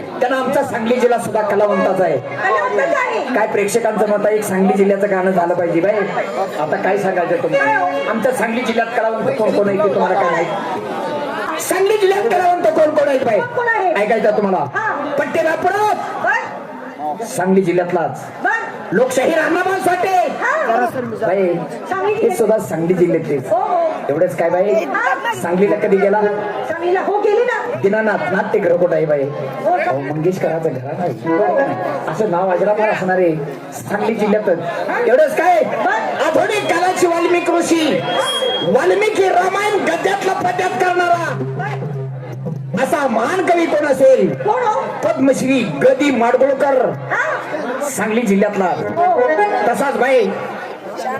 त्यांना आमचा सांगली जिल्हा सुद्धा कलावंताचा आहे. आहे. काय प्रेक्षकांचं मत आहे? एक सांगली जिल्ह्याचं गाणं झालं पाहिजे बाई. आता काय सांगायचं तुम्हाला? आमच्या सांगली जिल्ह्यात कलावंत कोण कोण आहे ते तुम्हाला काय माहिती? सांगली जिल्ह्यात कलावंत कोण कोण आहेत कोण बाई आहे? ऐकायचं तुम्हाला? परत बर. सांगली जिल्ह्यातलाच. लोकशाही रामनाबाई साठे. हा. हे सुद्धा सांगली जिल्ह्यातलेच. हो हो. एवढंच काय बाई? सांगलीला कधी गेला? सांगलीला हो गेली. ना दिनानाथ नाट्यगृह कुठं आहे बाई? अहो, मंगेशकराचं घर आहे. असं नाव अजरामर असणारे सांगली जिल्ह्यातच एवढंच काय? आधुनिक कालाची वाल्मिकी ऋषी वाल्मिकी रामायण गद्यातला पद्यात करणारा. असा महान कवी कोण असेल? हो? पद्मश्री गदी माडगुळकर. सांगली जिल्ह्यातला. तसाच बाई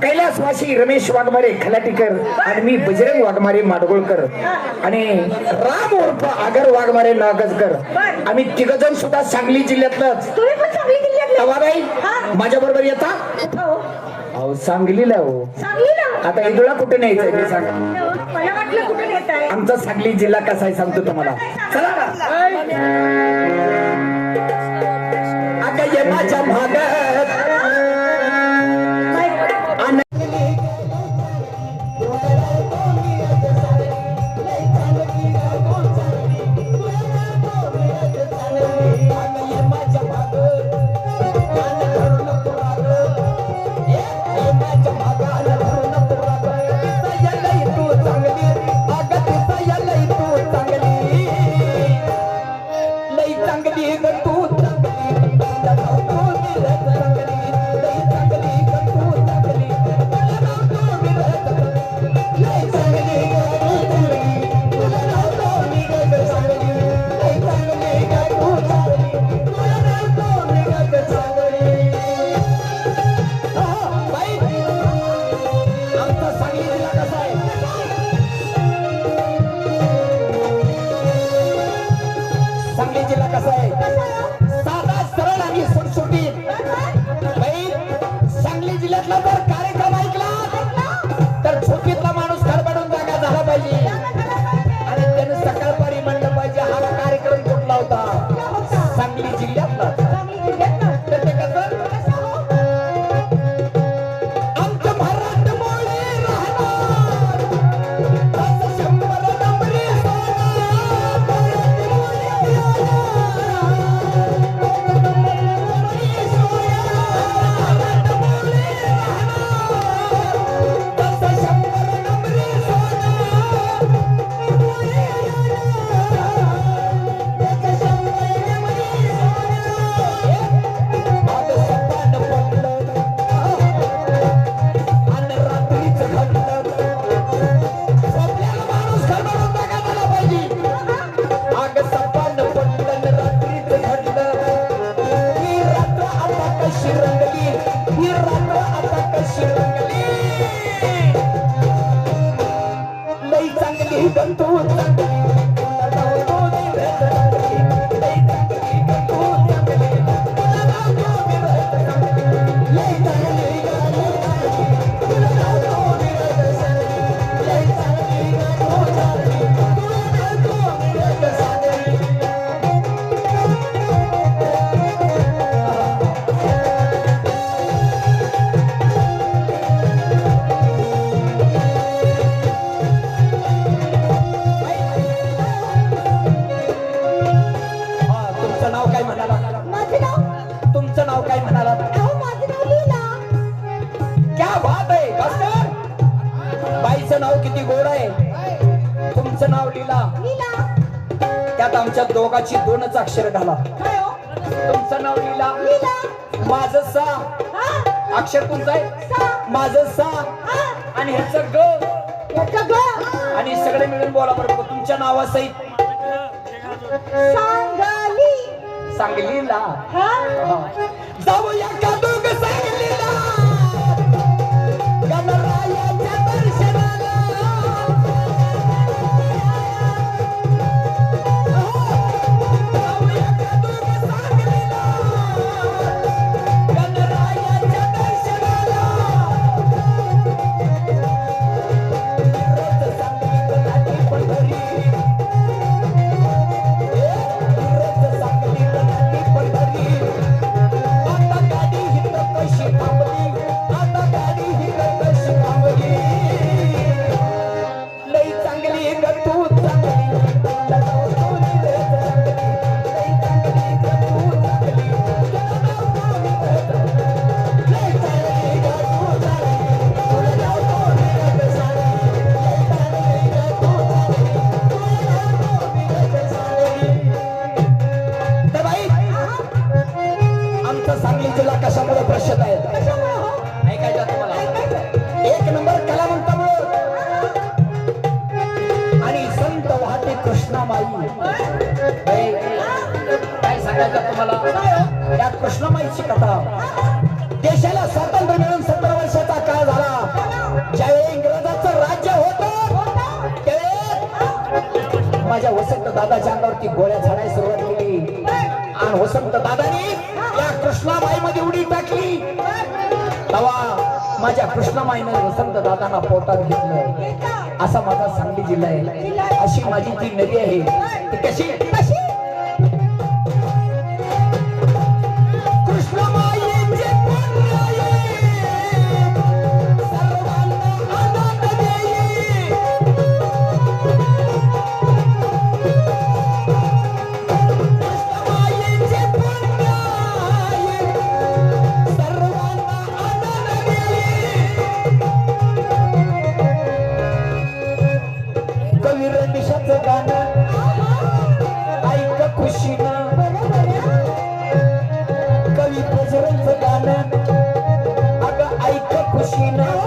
कैलासवासी रमेश वाघमारे खलाटीकर आणि मी बजरंग वाघमारे माडगोळकर. आणि राम उर्फ आगर वाघमारे नागजकर. आम्ही तिघजण सुद्धा सांगली जिल्ह्यातलंच तवाबाई हा. माझ्या बरोबर येता? हो? अहो सांगलीला हो. सांगलीला आता इंदुळा कुठे न्यायचंय सांगा. येत आहे. आमचा सांगली जिल्हा कसा आहे सांगतो तुम्हाला. चला ना. ये माझ्या भागात बाईचं नाव किती गोड आहे? तुमचं नाव लिला. त्यात आमच्या दोघाची दोनच अक्षर घाला. हो? तुमचं नाव लिला. माझं सा. अक्षर कोणतं आहे? माझं सा. आणि ह्याचं ग. आणि सगळे मिळून बोला बरोबर तुमच्या नावासहित सांगली. सांगलीला. जाऊया का कृष्णमाईची कथा. देशाला स्वातंत्र्य मिळून सत्तर वर्षाचा काळ झाला. ज्यावेळी इंग्रजाचं राज्य होत त्यावेळी माझ्या वसंत दादाच्या अंगावरती गोळ्या झाडायला सुरुवात केली. आणि वसंत दादानी या कृष्णाबाई मध्ये उडी टाकली. तवा माझ्या कृष्णमाईनं वसंत दादांना पोटात घेतलं. असा माझा सांगली जिल्हा आहे. अशी माझी ती नदी आहे ती कशी कवी बजरंगचं गाणं. अगं ऐक खुशीनं. हे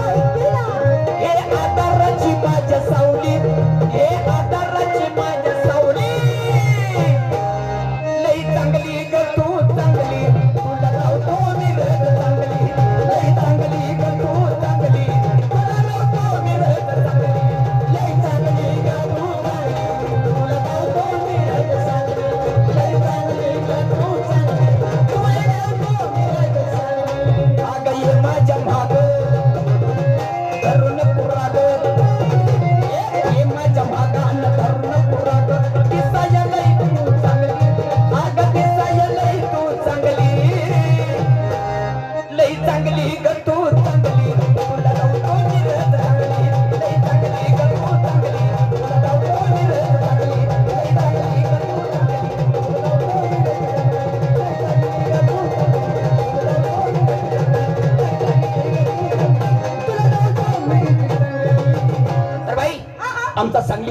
Thank you.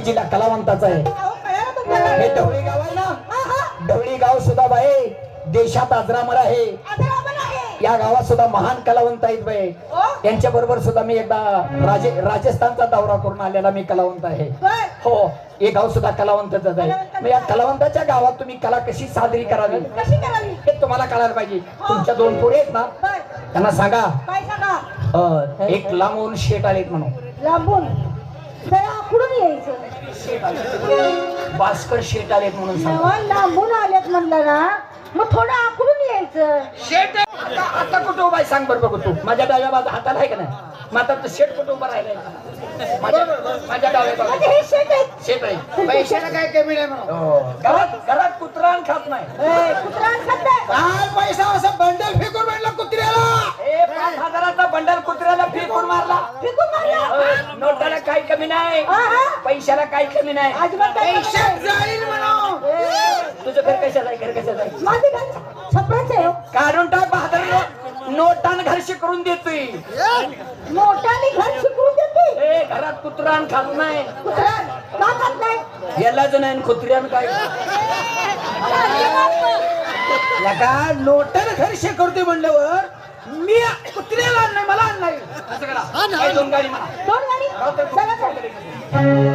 जिल्हा कलावंताचा आहे. हे ढवळी गाव आहे ना? ढवळी गाव सुद्धा बाई देशात अजरामर आहे. या गावात सुद्धा महान कलावंत आहेत बाई. त्यांच्या बरोबर सुद्धा मी एकदा राजे राजस्थानचा दौरा करून आलेला मी कलावंत आहे. हो हे गाव सुद्धा कलावंतच आहे. मग या कलावंताच्या गावात तुम्ही कला कशी साजरी करावी? हे तुम्हाला कळायला पाहिजे. तुमच्या दोन पोरी आहेत ना? त्यांना सांगा. एक लांबून शेट आलेत म्हणून. लांबून? जरा यायचं? आले भास्कर शेट आलेत म्हणून सांगा. लांबून आलेत म्हणलं ना मग थोडं आखडून यायचं. शेट आता आता कुठं उभा आहे? सांग बरं बघू तू. माझ्या डाव्या बाजू हाताला आहे का नाही? मग आता तो शेट कुठं उभा राहिलाय? माझ्या माझ्या डाव्या म्हणजे बाजू हे शेट आहेत. शेट आहे. पैशाला काय कमी नाही म्हणून हो. घरात घरात कुत्रा आणि खात नाही. ए, खाल्लंय. काय पैसा असं बंडल फेकून म्हणलं कुत्र्याला. ए पाच हजाराचा बंडल नाही. पैशाला काही कमी नाही. अजिबात काही कमी पैशात नाही. जाईल म्हणून. तुझं घर कशाचं आहे? घर कशाचं आहे? माझं घर छपराचं आहे हो. काढून टाक बहादर नोटान घरशी करून देतोय. मोठ्याने घर शिकवून देते ए घरात कुत्रा खात नाही. कुत्रा का खात नाही. यालाच नाही कुत्र्यानं काय? लगा नोटर घर शेकवते म्हणल्यावर मी कुत्र्याला आणलाय मला आणलाय असं करा दोन गाडी म्हणा दोन गाडी चला.